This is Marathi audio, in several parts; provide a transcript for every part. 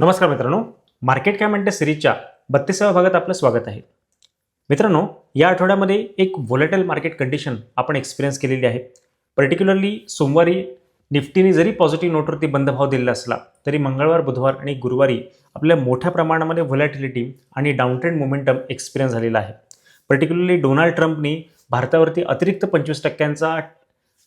नमस्कार मित्रांनो. मार्केट काय म्हणते सिरीजच्या बत्तीसाव्या भागात आपलं स्वागत आहे. मित्रांनो या आठवड्यामध्ये एक व्होलेटाईल मार्केट कंडिशन आपण एक्सपिरियन्स केलेली आहे. पर्टिक्युलरली सोमवारी निफ्टीने जरी पॉझिटिव्ह नोटवरती बंद भाव दिलेला असला तरी मंगळवार बुधवार आणि गुरुवारी आपल्या मोठ्या प्रमाणामध्ये व्होलॅटिलिटी आणि डाऊनट्रेंड मोमेंटम एक्सपिरियन्स झालेला आहे. पर्टिक्युलरली डोनाल्ड ट्रम्पनी भारतावरती अतिरिक्त पंचवीस टक्क्यांचा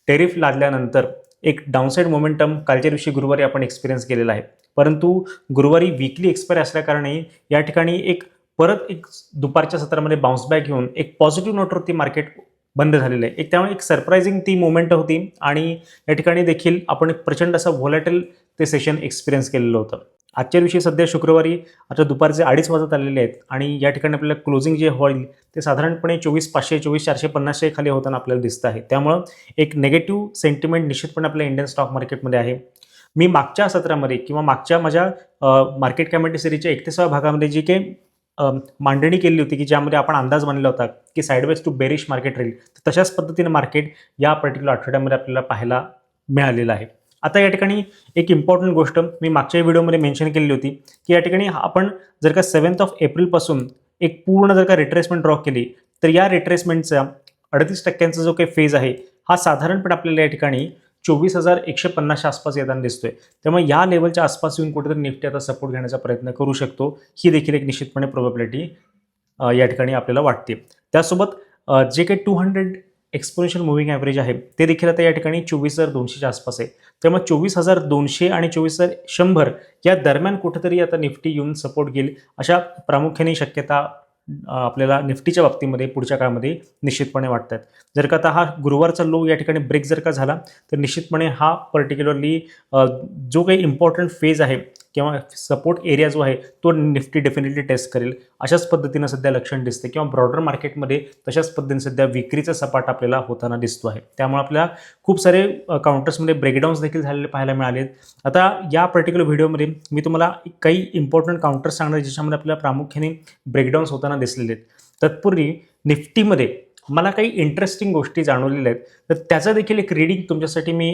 टेरिफ लादल्यानंतर एक डाऊनसाईड मोमेंटम कालच्या दिवशी गुरुवारी आपण एक्सपिरियन्स केलेला आहे. परंतु गुरुवारी विकली एक्सपायर असल्याकारणे या ठिकाणी एक परत एक दुपारच्या सत्रामध्ये बाउन्स बॅक घेऊन एक पॉझिटिव्ह नोटवरती मार्केट बंद झालेलं आहे. एक त्यामुळे एक सरप्रायझिंग ती मुवमेंट होती आणि या ठिकाणी देखील आपण एक प्रचंड असं व्हॉलेटल ते सेशन एक्सपिरियन्स केलेलं होतं. आजच्या दिवशी सध्या शुक्रवारी आता दुपारचे अडीच वाजत आलेले आहेत आणि या ठिकाणी आपल्याला क्लोजिंग जे होईल ते साधारणपणे चोवीस पाचशे चोवीस चारशे पन्नासशे खाली होताना आपल्याला दिसतं आहे. त्यामुळं एक नेगेटिव्ह सेंटिमेंट निश्चितपणे आपल्या इंडियन स्टॉक मार्केटमध्ये आहे. मी मागच्या सत्रामध्ये किंवा मागच्या माझ्या मार्केट कॅमेंटी सिरीजच्या एकतीसाव्या भागामध्ये जी काही मांडणी केली होती की ज्यामध्ये आपण अंदाज मानला होता की साईडवेज टू बेरिश मार्केट राहील तर तशाच पद्धतीने मार्केट या पर्टिक्युलर आठवड्यामध्ये आपल्याला पाहायला मिळालेलं आहे. आता या ठिकाणी एक इम्पॉर्टंट गोष्ट मी मागच्या व्हिडिओमध्ये मेन्शन केलेली होती की या ठिकाणी आपण जर का सेवन्थ ऑफ एप्रिलपासून एक पूर्ण जर का रिट्रेसमेंट ड्रॉ केली तर या रिट्रेसमेंटचा अडतीस टक्क्यांचा जो काही फेज आहे हा साधारणपणे आपल्याला या ठिकाणी चोवीस हजार एकशे पन्नासच्या आसपास येताना दिसतोय. त्यामुळे या लेवलच्या आसपास येऊन कुठेतरी निफ्टी आता सपोर्ट घेण्याचा प्रयत्न करू शकतो. ही देखील एक निश्चितपणे प्रोबॅबिलिटी या ठिकाणी आपल्याला वाटते. त्यासोबत जे काही two hundred exponential moving average आहे ते देखील आता या ठिकाणी चोवीस हजार दोनशेच्या आसपास आहे. त्यामुळे चोवीस हजार दोनशे आणि चोवीस हजार शंभर या दरम्यान कुठेतरी आता निफ्टी येऊन सपोर्ट घेईल अशा प्रामुख्याने शक्यता आपल्याला निफ्टीच्या बाबतीमध्ये पुढच्या काळामध्ये निश्चितपणे वाटत आहेत जर का आता हा गुरुवारचा लो या ठिकाणी ब्रेक जर का झाला तर निश्चितपणे हा पर्टिक्युलरली जो काही इम्पॉर्टंट फेज आहे किंवा सपोर्ट एरिया जो आहे तो निफ्टी डेफिनेटली टेस्ट करेल. अशाच पद्धतीनं सध्या लक्षण दिसते किंवा ब्रॉडर मार्केटमध्ये तशाच पद्धतीने सध्या विक्रीचा सपाट आपल्याला होताना दिसतो आहे. त्यामुळे आपल्याला खूप सारे काउंटर्समध्ये ब्रेकडाऊन्स देखील झालेले पाहायला मिळाले आता या पर्टिक्युलर व्हिडिओमध्ये मी तुम्हाला काही इम्पॉर्टंट काउंटर्स सांगणार ज्याच्यामध्ये आपल्याला प्रामुख्याने ब्रेकडाऊन्स होताना दिसलेले आहेत. तत्पूर्वी निफ्टीमध्ये मला काही इंटरेस्टिंग गोष्टी जाणवलेल्या आहेत. तर त्याचं देखील एक रीडिंग तुमच्यासाठी मी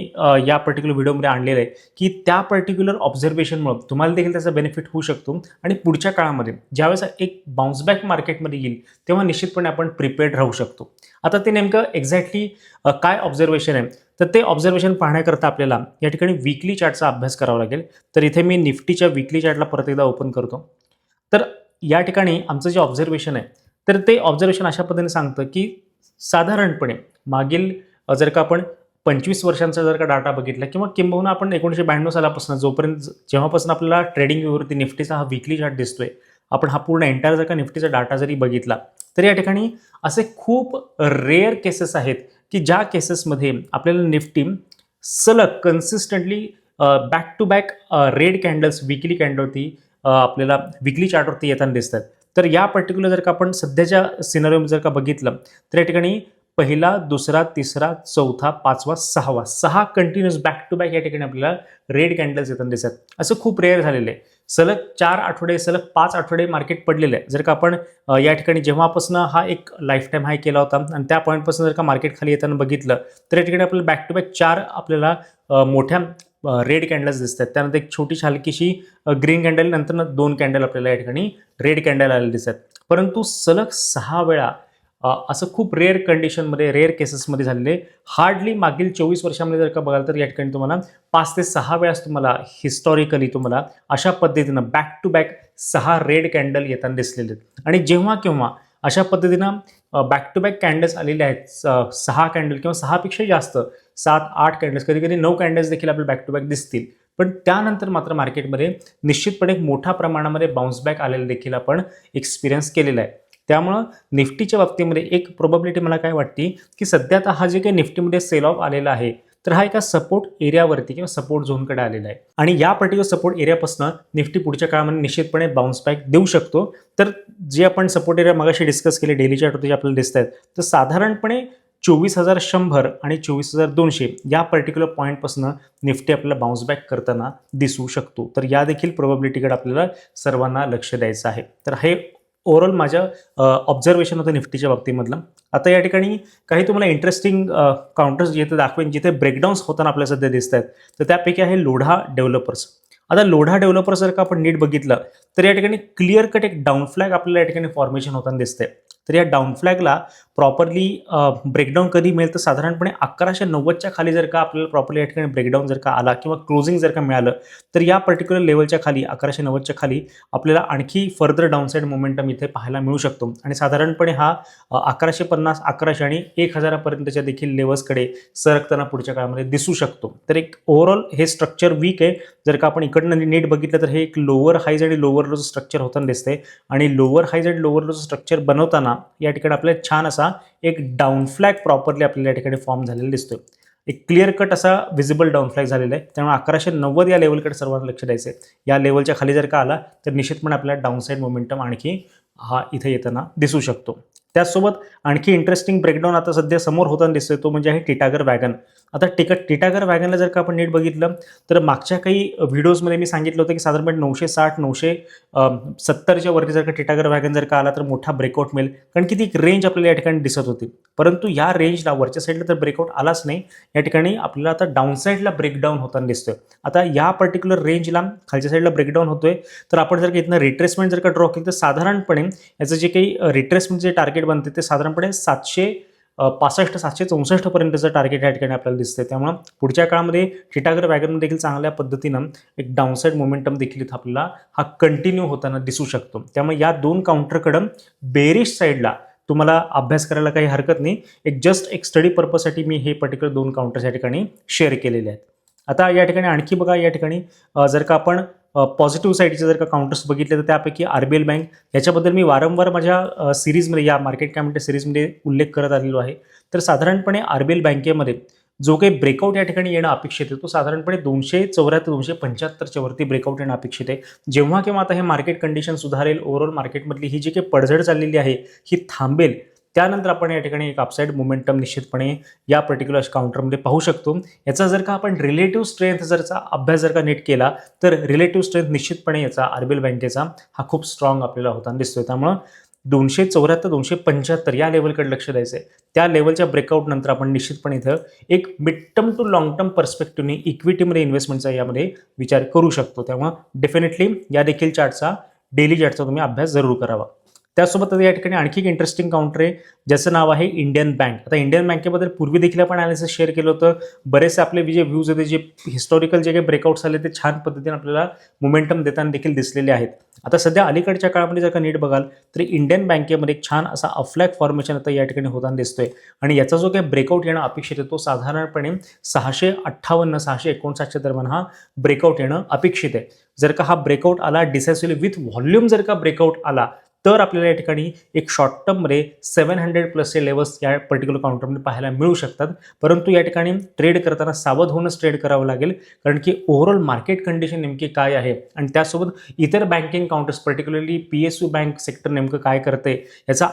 या पर्टिक्युलर व्हिडिओमध्ये आणलेलं आहे की त्या पर्टिक्युलर ऑब्झर्वेशनमुळे तुम्हाला देखील त्याचा बेनिफिट होऊ शकतो आणि पुढच्या काळामध्ये ज्यावेळेस एक बाउन्सबॅक मार्केटमध्ये येईल तेव्हा निश्चितपणे आपण प्रिपेअर्ड राहू शकतो. आता ते नेमकं एक्झॅक्टली काय ऑब्झर्वेशन आहे? तर ते ऑब्झर्वेशन पाहण्याकरता आपल्याला या ठिकाणी वीकली चार्टचा अभ्यास करावा लागेल. तर इथे मी निफ्टीच्या वीकली चार्टला परत एकदा ओपन करतो. तर या ठिकाणी आमचं जे ऑब्झर्वेशन आहे तर ते ऑब्झर्वेशन अशा पद्धतीने सांगतं की साधारणपणे मागील जर का आपण पंचवीस वर्षांचा जर का डाटा बघितला किंवा किंबहुना आपण एकोणीसशे ब्याण्णव सालापासून जोपर्यंत जेव्हापासून आपल्याला ट्रेडिंग व्ह्यूवरती निफ्टीचा हा विकली चार्ट दिसतोय आपण हा पूर्ण एंटायर जर का निफ्टीचा डाटा जरी बघितला तर या ठिकाणी असे खूप रेअर केसेस आहेत की ज्या केसेसमध्ये आपल्याला निफ्टी सलग consistently back to back red candles weekly कॅन्डलवरती आपल्याला विकली चार्टवरती येताना दिसतात. तर या पर्टिक्युलर जर का आपण सध्याच्या सिनारिओ जर का बघितलं तर या ठिकाणी पहिला दुसरा तिसरा चौथा पाचवा सहावा सहा कंटिन्युअस बॅक टू बॅक या ठिकाणी आपल्याला रेड कॅन्डल्स येताना दिसतात. असं खूप रेअर झालेलं आहे. सलग चार आठवडे सलग पाच आठवडे मार्केट पडलेलं आहे. जर का आपण या ठिकाणी जेव्हापासून हा एक लाईफ टाईम हाय केला होता आणि त्या पॉईंटपासून जर का मार्केट खाली येताना बघितलं तर या ठिकाणी आपल्याला बॅक टू बॅक चार आपल्याला मोठ्या रेड कॅन्डल्स आहेत त्यानंतर एक छोटीशी हलकीशी ग्रीन कॅन्डल नंतर दोन कॅन्डल आपल्याला या ठिकाणी रेड कॅन्डल आलेले दिसतात. परंतु सलग सहा वेळा असं खूप रेअर कंडिशनमध्ये रेअर केसेसमध्ये झालेले हार्डली मागील चोवीस वर्षामध्ये जर का बघाल तर या ठिकाणी तुम्हाला पाच ते सहा वेळास तुम्हाला हिस्टॉरिकली तुम्हाला अशा पद्धतीनं बॅक टू बॅक सहा रेड कॅन्डल येताना दिसलेले आहेत. आणि जेव्हा केव्हा अशा पद्धतीनं बॅक टू बॅक कॅन्डल्स आलेले आहेत. स- सहा कॅन्डल किंवा सहापेक्षा जास्त सात आठ कॅन्डल्स कधी कधी नऊ कॅन्डल्स देखील आपल्याला बॅक टू बॅक दिसतील. पण त्यानंतर मात्र मार्केटमध्ये निश्चितपणे मोठ्या प्रमाणामध्ये बाउन्स बॅक आलेलं देखील आपण एक्सपिरियन्स केलेला आहे. त्यामुळं निफ्टीच्या बाबतीमध्ये एक प्रोबॅबिलिटी मला काय वाटते की सध्या आता हा जे काही निफ्टीमध्ये सेल ऑफ आलेला आहे तर हा एका सपोर्ट एरियावरती किंवा सपोर्ट झोनकडे आलेला आहे. आणि या पर्टिक्युलर सपोर्ट एरियापासून निफ्टी पुढच्या काळामध्ये निश्चितपणे बाउन्स बॅक देऊ शकतो. तर जे आपण सपोर्ट एरिया मगाशी डिस्कस केले डेली चार्टवरती जे आपल्याला दिसत आहेत तर साधारणपणे चोवीस हजार शंभर आणि चोवीस हजार दोनशे या पर्टिक्युलर पॉईंटपासून निफ्टी आपल्याला बाउन्स बॅक करताना दिसू शकतो. तर या देखील प्रोबॅबिलिटीकडे आपल्याला सर्वांना लक्ष द्यायचं आहे. तर हे ओव्हरऑल माझ्या ऑब्झर्वेशन होतं निफ्टीच्या बाबतीमधलं. आता या ठिकाणी काही तुम्हाला इंटरेस्टिंग काउंटर्स जिथे दाखवेन जिथे ब्रेकडाऊन्स होताना आपल्याला सध्या दिसत आहेत तर त्यापैकी आहे लोढा डेव्हलपर्स आता लोढा डेव्हलपर जर का आपण नीट बघितलं तर या ठिकाणी क्लिअर कट एक डाऊन फ्लॅग आपल्याला या ठिकाणी फॉर्मेशन होताना दिसते तर या डाऊन फ्लॅगला प्रॉपरली ब्रेकडाऊन कधी मिळेल? तर साधारणपणे अकराशे नव्वदच्या खाली जर का आपल्याला प्रॉपरली या ठिकाणी ब्रेकडाऊन जर का आला किंवा क्लोजिंग जर का मिळालं तर या पर्टिक्युलर लेवलच्या खाली अकराशे नव्वदच्या खाली आपल्याला आणखी फर्दर डाऊनसाईड मोमेंटम इथे पाहायला मिळू शकतो. आणि साधारणपणे हा अकराशे पन्नास अकराशे आणि एक हजारापर्यंतच्या देखील लेवल्सकडे सरकताना पुढच्या काळामध्ये दिसू शकतो. तर एक ओव्हरऑल हे स्ट्रक्चर वीक आहे. जर का आपण इकडनं नीट बघितलं तर हे एक लोअर हाईज आणि लोअर लोचं स्ट्रक्चर होताना दिसते आणि लोअर हाईज आणि लोअर लोचं स्ट्रक्चर बनवताना या ठिकाणी आपल्याला छान असा एक डाऊन फ्लॅग प्रॉपरली आपल्याला या ठिकाणी फॉर्म झालेला दिसतोय. एक क्लिअर कट असा व्हिजिबल डाऊन फ्लॅग झालेला आहे. त्यामुळे अकराशे नव्वद या लेवलकडे सर्वांना लक्ष द्यायचं आहे या लेवलच्या खाली जर का आला तर निश्चितपणे आपल्याला डाऊन साईड मोमेंटम आणखी हा इथे येताना दिसू शकतो. त्याचसोबत आणखी इंटरेस्टिंग ब्रेकडाऊन आता सध्या समोर होताना दिसतोय तो म्हणजे आहे टिटागर वॅगन. आता टिक टिटागर वॅगनला जर का आपण नीट बघितलं तर मागच्या काही व्हिडिओजमध्ये मी सांगितलं होतं की साधारणपणे नऊशे साठ नऊशे सत्तरच्या वरती जर का टिटागर वॅगन जर का आला तर मोठा ब्रेकआउट मिळेल. कारण की ती एक रेंज आपल्याला या ठिकाणी दिसत होती. परंतु या रेंजला वरच्या साईडला तर ब्रेकआउट आलाच नाही. या ठिकाणी आपल्याला आता डाऊन साईडला ब्रेकडाऊन होताना दिसतोय. आता या पर्टिक्युलर रेंजला खालच्या साईडला ब्रेकडाऊन होतोय. तर आपण जर का इथनं रिट्रेसमेंट जर का ड्रॉ केली तर साधारणपणे याचं जे काही रिट्रेसमेंटचे टार्गेट बनते ते साधारणपणे सातशे पासष्ट सातशे चौसष्टपर्यंतचं टार्गेट या ठिकाणी आपल्याला दिसतंय. त्यामुळं पुढच्या काळामध्ये टिटागर वॅगन देखील चांगल्या पद्धतीनं एक डाऊनसाईड मोमेंटम देखील इथं आपल्याला हा कंटिन्यू होताना दिसू शकतो. त्यामुळे या दोन काउंटरकडं बेरिश साईडला तुम्हाला अभ्यास करायला काही हरकत नाही. एक जस्ट एक स्टडी पर्पजसाठी मी हे पर्टिक्युलर दोन काउंटर्स या ठिकाणी शेअर केलेले आहेत. आता या ठिकाणी आणखी बघा या ठिकाणी जर का आपण पॉझिटिव्ह साईडचे जर का काउंटर्स बघितले तर त्यापैकी आर बी एल बँक याच्याबद्दल मी वारंवार माझ्या सिरीजमध्ये या मार्केट कॅमेंट सिरीजमध्ये उल्लेख करत आलेलो आहे. तर साधारणपणे आर बी एल बँकेमध्ये जो काही ब्रेकआउट या ठिकाणी येणं अपेक्षित आहे तो साधारणपणे दोनशे चौऱ्याहत्तर दोनशे पंच्याहत्तरच्या वरती ब्रेकआउट येणं अपेक्षित आहे. जेव्हा केव्हा आता हे मार्केट कंडिशन सुधारेल ओव्हरऑल मार्केटमधली ही जी काही पडझड चाललेली आहे ही थांबेल त्यानंतर आपण या ठिकाणी एक अपसाईड मोमेंटम निश्चितपणे या पर्टिक्युलर काउंटरमध्ये पाहू शकतो. याचा जर का आपण रिलेटिव्ह स्ट्रेंथ जरचा अभ्यास जर का नीट केला तर रिलेटिव्ह स्ट्रेंथ निश्चितपणे याचा आरबीएल बँकेचा हा खूप स्ट्रॉंग आपल्याला होताना दिसतोय. त्यामुळं दोनशे चौऱ्याहत्तर दोनशे पंच्याहत्तर या लेवलकडे लक्ष द्यायचं आहे त्या लेवलच्या ब्रेकआउट नंतर आपण निश्चितपणे इथं एक mid term to long term पर्स्पेक्टिव्हने इक्विटीमध्ये इन्व्हेस्टमेंटचा यामध्ये विचार करू शकतो. त्यामुळं डेफिनेटली या देखील चार्टचा डेली चार्टचा तुम्ही अभ्यास जरूर करावा. त्यासोबत या ठिकाणी आणखी एक इंटरेस्टिंग काउंटर आहे ज्याचं नाव आहे इंडियन बँक आता इंडियन बँकेबद्दल पूर्वी देखील आपण ॲनालिसिस शेअर केलं होतं. बरेचसे आपले जे व्ह्यूज होते जे हिस्टॉरिकल जे काही ब्रेकआउट्स आले ते छान पद्धतीने आपल्याला मोमेंटम देताना देखील दिसलेले आहेत. आता सध्या अलीकडच्या काळामध्ये जर का नीट बघाल तर इंडियन बँकेमध्ये एक छान असा अफ्लॅक फॉर्मेशन आता या ठिकाणी होताना दिसतोय. आणि याचा जो काही ब्रेकआउट येणं अपेक्षित आहे तो साधारणपणे सहाशे अठ्ठावन्न सहाशे एकोणसाठच्या दरम्यान हा ब्रेकआउट येणं अपेक्षित आहे. जर का हा ब्रेकआउट आला डिसेसिव्हली विथ व्हॉल्यूम जर का ब्रेकआउट आला तर आपल्याला या ठिकाणी एक शॉर्ट टर्ममध्ये सेवन हंड्रेड प्लसचे लेवल्स या पर्टिक्युलर काउंटरमध्ये पाहायला मिळू शकतात. परंतु या ठिकाणी ट्रेड करताना सावध होऊनच ट्रेड करावं लागेल. कारण की ओव्हरऑल मार्केट कंडिशन नेमकी काय आहे? आणि त्यासोबत इतर banking counters particularly P S U bank sector नेमकं काय करते याचा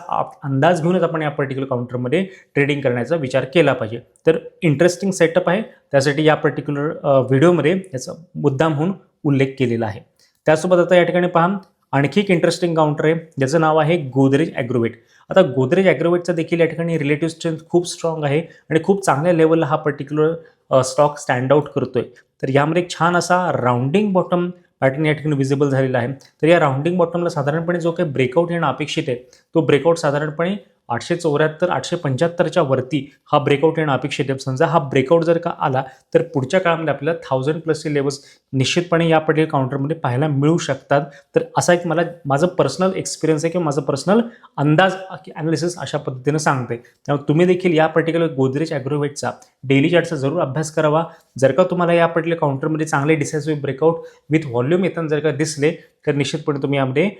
अंदाज घेऊनच आपण या पर्टिक्युलर काउंटरमध्ये ट्रेडिंग करण्याचा विचार केला पाहिजे. तर इंटरेस्टिंग सेटअप आहे. त्यासाठी या पर्टिक्युलर व्हिडिओमध्ये याचा मुद्दाम होऊन उल्लेख केलेला आहे. त्यासोबत आता या ठिकाणी पहा. आणखी एक इंटरेस्टिंग काउंटर आहे. ज्याचं नाव आहे गोदरेज ॲग्रोवेट आता गोदरेज ॲग्रोवेटचा देखील या ठिकाणी रिलेटिव्ह स्ट्रेंथ खूप स्ट्रॉंग आहे आणि खूप चांगल्या लेवलला हा पर्टिक्युलर स्टॉक स्टँड आउट करतोय. तर यामध्ये एक छान असा राऊंडिंग बॉटम पॅटर्न या ठिकाणी विजिबल झालेला आहे. तर या राऊंडिंग बॉटमला साधारणपणे जो काही ब्रेकआउट येणं अपेक्षित आहे तो ब्रेकआउट साधारणपणे आठशे चौऱ्याहत्तर आठशे पंच्याहत्तरच्या वरती हा ब्रेकआउट येणं अपेक्षित आहे. समजा हा ब्रेकआउट जर का आला तर पुढच्या काळामध्ये आपल्याला थाउजंड प्लसचे लेवल्स निश्चितपणे या पर्टिक्युलर काउंटरमध्ये पाहायला मिळू शकतात. तर असा एक मला माझं पर्सनल एक्सपिरियन्स आहे किंवा माझं पर्सनल अंदाज ॲनालिसिस अशा पद्धतीनं सांगते त्यामुळे तुम्ही देखील या पर्टिक्युलर गोदरेज ॲग्रोवेटचा डेली चार्टचा जरूर अभ्यास करावा. जर का तुम्हाला या पर्टिक्युलर काउंटरमध्ये चांगले डिसेसिव्ह ब्रेकआउट विथ व्हॉल्यूम येताना जर का दिसले तर निश्चितपणे तुम्ही यामध्ये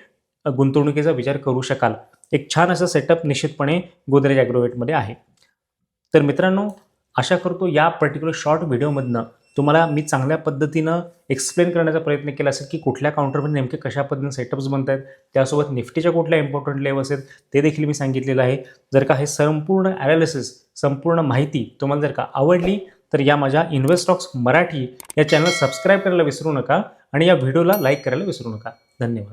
गुंतवणुकीचा विचार करू शकाल. एक छान असं सेटअप निश्चितपणे गोदरेज ॲग्रोवेटमध्ये आहे. तर मित्रांनो आशा करतो या पर्टिक्युलर शॉर्ट व्हिडिओमधनं तुम्हाला मी चांगल्या पद्धतीनं एक्सप्लेन करण्याचा प्रयत्न केला असेल की कुठल्या काउंटरमध्ये नेमके कशा पद्धतीने सेटअप्स बनत आहेत त्यासोबत निफ्टीच्या कुठल्या इम्पॉर्टंट लेवल्स आहेत ते देखील मी सांगितलेलं आहे. जर का हे संपूर्ण ॲनालिसिस संपूर्ण माहिती तुम्हाला जर का आवडली तर या माझ्या इन्व्हेस्टॉक्स मराठी या चॅनल सबस्क्राईब करायला विसरू नका आणि या व्हिडिओला लाईक करायला विसरू नका. धन्यवाद.